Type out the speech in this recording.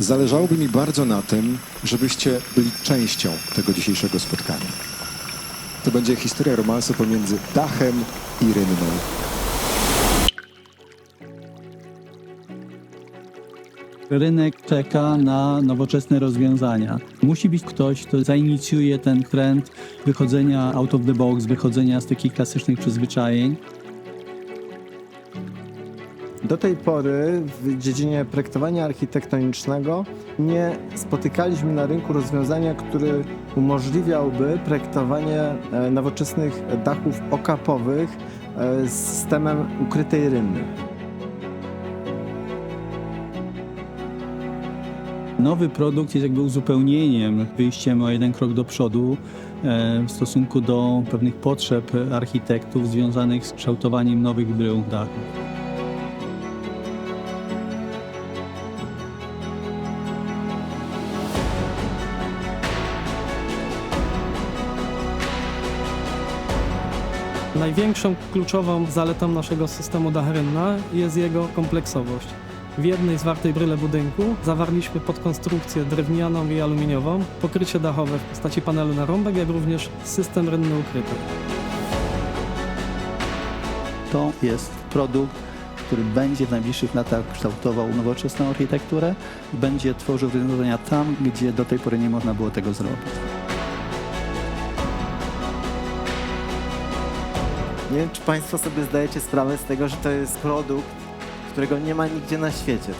Zależałoby mi bardzo na tym, żebyście byli częścią tego dzisiejszego spotkania. To będzie historia romansu pomiędzy dachem i rynną. Rynek czeka na nowoczesne rozwiązania. Musi być ktoś, kto zainicjuje ten trend wychodzenia out of the box, wychodzenia z takich klasycznych przyzwyczajeń. Do tej pory w dziedzinie projektowania architektonicznego nie spotykaliśmy na rynku rozwiązania, które umożliwiałby projektowanie e, nowoczesnych dachów okapowych e, z systemem ukrytej rynny. Nowy produkt jest jakby uzupełnieniem, wyjściem o jeden krok do przodu e, w stosunku do pewnych potrzeb architektów związanych z kształtowaniem nowych bryłów dachów. Największą kluczową zaletą naszego systemu Dachrynna jest jego kompleksowość. W jednej zwartej bryle budynku zawarliśmy podkonstrukcję drewnianą i aluminiową, pokrycie dachowe w postaci panelu na rąbek, jak również system rynny ukryty. To jest produkt, który będzie w najbliższych latach kształtował nowoczesną architekturę będzie tworzył rozwiązania tam, gdzie do tej pory nie można było tego zrobić. Nie wiem, czy Państwo sobie zdajecie sprawę z tego, że to jest produkt, którego nie ma nigdzie na świecie.